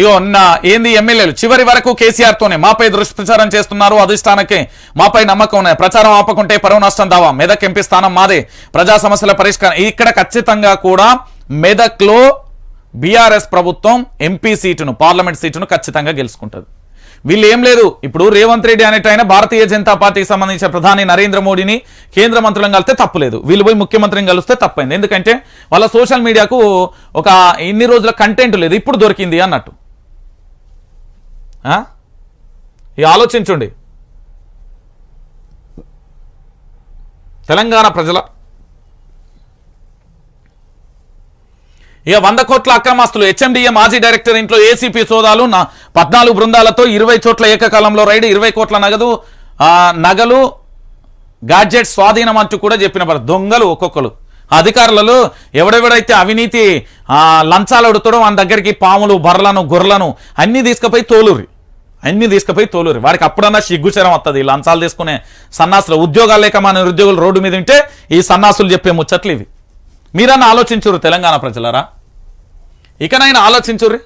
ఇగో నా ఏంది ఎమ్మెల్యేలు? చివరి వరకు కేసీఆర్ తోనే మాపై దుష్ప్రచారం చేస్తున్నారు అధిష్టానకే మాపై నమ్మకం ఉన్నాయి ప్రచారం ఆపకుంటే పరువు నష్టం దావా. మెదక్ ఎంపీ స్థానం మాదే. ప్రజా సమస్యల పరిష్కారం. ఇక్కడ ఖచ్చితంగా కూడా మెదక్లో బీఆర్ఎస్ ప్రభుత్వం ఎంపీ సీటును పార్లమెంట్ సీటును ఖచ్చితంగా గెలుచుకుంటుంది. వీళ్ళు ఏం లేదు. ఇప్పుడు రేవంత్ రెడ్డి అనేట ఆయన భారతీయ జనతా పార్టీకి సంబంధించిన ప్రధాని నరేంద్ర మోడీని కేంద్ర మంత్రులను కలిస్తే తప్పులేదు వీళ్ళు పోయి ముఖ్యమంత్రిని కలిస్తే తప్పైంది. ఎందుకంటే వాళ్ళ సోషల్ మీడియాకు ఒక ఇన్ని రోజుల కంటెంట్ లేదు. ఇప్పుడు దొరికింది అన్నట్టు. ఇక ఆలోచించండి. తెలంగాణ ప్రజల ఇక వంద కోట్ల అక్రమాస్తులు. హెచ్ఎండిఏ మాజీ డైరెక్టర్ ఇంట్లో ఏసీపీ సోదాలు. నా పద్నాలుగు బృందాలతో ఇరవై చోట్ల ఏకకాలంలో రైడ్ ఇరవై కోట్ల నగదు నగలు గాడ్జెట్ స్వాధీనం అంటూ కూడా చెప్పిన దొంగలు ఒక్కొక్కరు. అధికారులలో ఎవడెవడైతే అవినీతి లంచాలు అడుగుతాడో వాళ్ళ దగ్గరికి పాములు బర్రలను గొర్రెలను అన్నీ తీసుకుపోయి తోలురి అన్ని తీసుకుపోయి తోలూరు. వాడికి అప్పుడన్నా సిగ్గుచరం వస్తుంది లంచాలు తీసుకునే సన్నాసులు ఉద్యోగాలు లేక మన నిరుద్యోగులు రోడ్డు మీద ఉంటే ఈ సన్నాసులు చెప్పే ముచ్చట్లు ఇవి. మీరన్నా ఆలోచించురు తెలంగాణ ప్రజలారా? ఇకనైనా ఆలోచించుర్రి?